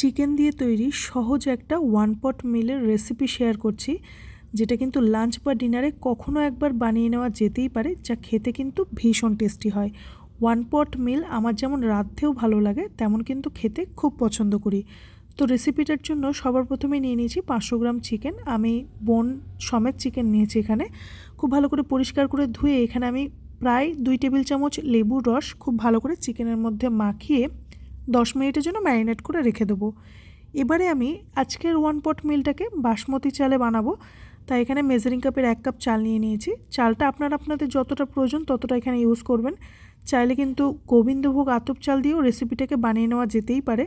Chicken দিয়ে তৈরি সহজ একটা ওয়ান পট মিলের রেসিপি শেয়ার করছি, যেটা কিন্তু লাঞ্চ বা ডিনারে কখনো একবার বানিয়ে নেওয়া যেতেই পারে, যা খেতে কিন্তু ভীষণ টেস্টি হয়। ওয়ান পট মিল আমার যেমন রাঁধতেও ভালো লাগে, তেমন কিন্তু খেতে খুব পছন্দ করি। তো রেসিপিটার জন্য সবার প্রথমে নিয়ে নিয়েছি পাঁচশো গ্রাম চিকেন আমি বোন সমেত চিকেন নিয়েছি এখানে। খুব ভালো করে পরিষ্কার করে ধুয়ে এখানে আমি প্রায় দুই টেবিল চামচ লেবুর রস খুব ভালো করে চিকেনের মধ্যে মাখিয়ে দশ মিনিটের জন্য ম্যারিনেট করে রেখে দেবো। এবারে আমি আজকের ওয়ান পট মিলটাকে বাসমতি চালে বানাবো। তাই এখানে মেজারিং কাপের এক কাপ চাল নিয়ে নিয়েছি। চালটা আপনারা আপনাদের যতটা প্রয়োজন ততটা এখানে ইউজ করবেন। চাইলে কিন্তু গোবিন্দভোগ আতপ চাল দিয়েও রেসিপিটাকে বানিয়ে নেওয়া যেতেই পারে।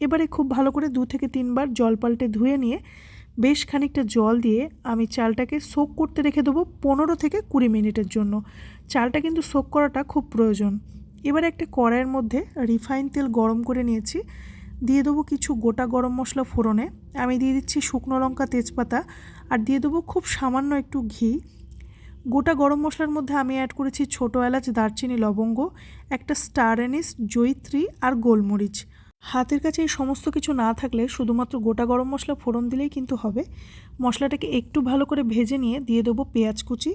এবারে খুব ভালো করে দু থেকে তিনবার জল পাল্টে ধুয়ে নিয়ে বেশ খানিকটা জল দিয়ে আমি চালটাকে সোক করতে রেখে দেবো পনেরো থেকে কুড়ি মিনিটের জন্য। চালটা কিন্তু সোক করাটা খুব প্রয়োজন। এবার একটা কড়াইয়ের মধ্যে রিফাইন তেল গরম করে নিয়েছি। দিয়ে দেবো কিছু গোটা গরম মশলা ফোড়নে। আমি দিয়ে দিচ্ছি শুকনো লঙ্কা, তেজপাতা আর দিয়ে দেবো খুব সামান্য একটু ঘি। গোটা গরম মশলার মধ্যে আমি অ্যাড করেছি ছোটো এলাচ, দারচিনি, লবঙ্গ, একটা স্টার এনিস জৈত্রী আর গোলমরিচ। হাতের কাছে এই সমস্ত কিছু না থাকলে শুধুমাত্র গোটা গরম মশলা ফোড়ন দিলেই কিন্তু হবে। মশলাটাকে একটু ভালো করে ভেজে নিয়ে দিয়ে দেবো পেঁয়াজ কুচি।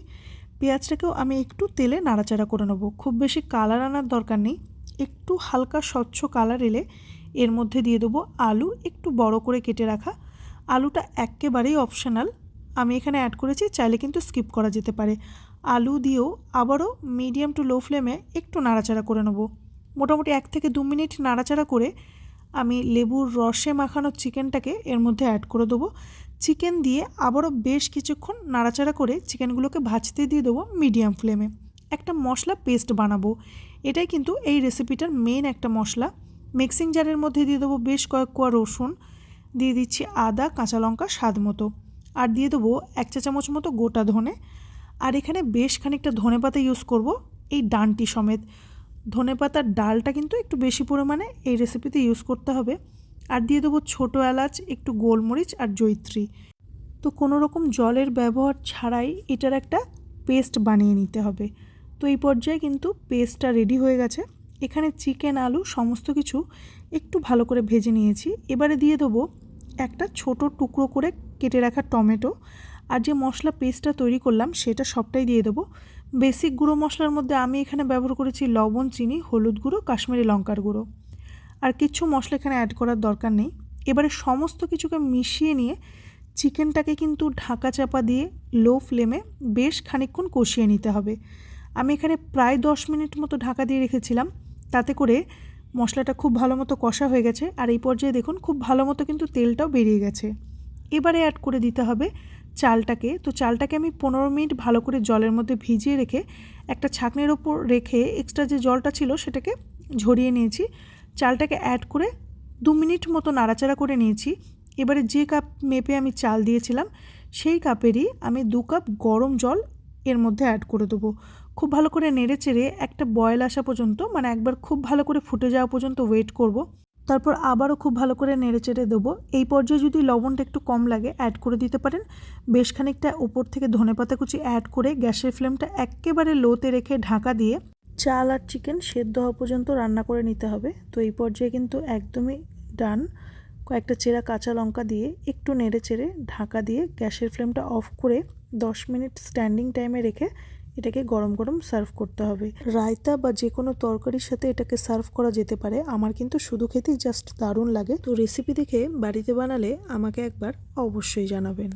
পেঁয়াজটাকেও আমি একটু তেলে নাড়াচাড়া করে নেব। খুব বেশি কালার আনার দরকার নেই। একটু হালকা স্বচ্ছ কালার এলে এর মধ্যে দিয়ে দেবো আলু একটু বড় করে কেটে রাখা। আলুটা একেবারেই অপশনাল আমি এখানে অ্যাড করেছি, চাইলে কিন্তু স্কিপ করা যেতে পারে। আলু দিয়েও আবারও মিডিয়াম টু লো ফ্লেমে একটু নাড়াচাড়া করে নেব। মোটামুটি এক থেকে দু মিনিট নাড়াচাড়া করে আমি লেবুর রসে মাখানো চিকেনটাকে এর মধ্যে অ্যাড করে দেবো। চিকেন দিয়ে আবারও বেশ কিছুক্ষণ নাড়াচাড়া করে চিকেনগুলোকে ভাজতে দিয়ে দেবো মিডিয়াম ফ্লেমে। একটা মশলা পেস্ট বানাবো। এটাই কিন্তু এই রেসিপিটার মেন একটা মশলা। মিক্সিং জারের মধ্যে দিয়ে দেবো বেশ কয়েক কোয়া রসুন। দিয়ে দিচ্ছি আদা, কাঁচা লঙ্কা স্বাদ মতো। আর দিয়ে দেবো এক চা চামচ মতো গোটা ধনে। আর এখানে বেশ খানিকটা ধনে পাতা ইউজ করব এই ডানটি সমেত। ধনে পাতার ডালটা কিন্তু একটু বেশি পরিমাণে এই রেসিপিতে ইউজ করতে হবে। আর দিয়ে দেবো ছোটো এলাচ, একটু গোলমরিচ আর জৈত্রী তো কোনো রকম জলের ব্যবহার ছাড়াই এটার একটা পেস্ট বানিয়ে নিতে হবে। তো এই পর্যায়ে কিন্তু পেস্টটা রেডি হয়ে গেছে। এখানে চিকেন, আলু সমস্ত কিছু একটু ভালো করে ভেজে নিয়েছি। এবারে দিয়ে দেবো একটা ছোট টুকরো করে কেটে রাখা টমেটো। আর যে মশলা পেস্টটা তৈরি করলাম সেটা সবটাই দিয়ে দেবো। বেসিক গুঁড়ো মশলার মধ্যে আমি এখানে ব্যবহার করেছি লবণ, চিনি, হলুদ গুঁড়ো, কাশ্মীরি লঙ্কার গুঁড়ো। আর কিছু মশলা এখানে অ্যাড করার দরকার নেই। এবারে সমস্ত কিছুকে মিশিয়ে নিয়ে চিকেনটাকে কিন্তু ঢাকা চাপা দিয়ে লো ফ্লেমে বেশ খানিকক্ষণ কষিয়ে নিতে হবে। আমি এখানে প্রায় দশ মিনিট মতো ঢাকা দিয়ে রেখেছিলাম। তাতে করে মশলাটা খুব ভালো মতো কষা হয়ে গেছে আর এই পর্যায়ে দেখুন খুব ভালো মতো কিন্তু তেলটাও বেরিয়ে গেছে। এবারে অ্যাড করে দিতে হবে চালটাকে। তো চালটাকে আমি পনেরো মিনিট ভালো করে জলের মধ্যে ভিজিয়ে রেখে একটা ছাকনির ওপর রেখে এক্সট্রা যে জলটা ছিল সেটাকে ঝরিয়ে নিয়েছি। চালটাকে অ্যাড করে দু মিনিট মতো নাড়াচাড়া করে নিয়েছি। এবারে যে কাপ মেপে আমি চাল দিয়েছিলাম, সেই কাপেরই আমি দু কাপ গরম জল এর মধ্যে অ্যাড করে দেবো। খুব ভালো করে নেড়ে চেড়ে একটা বয়েল আসা পর্যন্ত মানে একবার খুব ভালো করে ফুটে যাওয়া পর্যন্ত ওয়েট করব। তারপর আবারও খুব ভালো করে নেড়ে চেড়ে দেবো। এই পর্যায়ে যদি লবণটা একটু কম লাগে অ্যাড করে দিতে পারেন। বেশ খানিকটা ওপর থেকে ধনেপাতা কুচি অ্যাড করে গ্যাসের ফ্লেমটা একেবারে লোতে রেখে ঢাকা দিয়ে চাল আর চিকেন সেদ্ধ হওয়া পর্যন্ত রান্না করে নিতে হবে। তো এই পর্যায়ে কিন্তু একদমই ডান কয়েকটা চেরা কাঁচা লঙ্কা দিয়ে একটু নেড়ে চেড়ে ঢাকা দিয়ে গ্যাসের ফ্লেমটা অফ করে দশ মিনিট স্ট্যান্ডিং টাইমে রেখে এটাকে গরম গরম সার্ভ করতে হবে। রায়তা বা যে কোনো তরকারির সাথে এটাকে সার্ভ করা যেতে পারে। আমার কিন্তু শুধু খেতেই জাস্ট দারুণ লাগে। তো রেসিপি দেখে বাড়িতে বানালে আমাকে একবার অবশ্যই জানাবেন।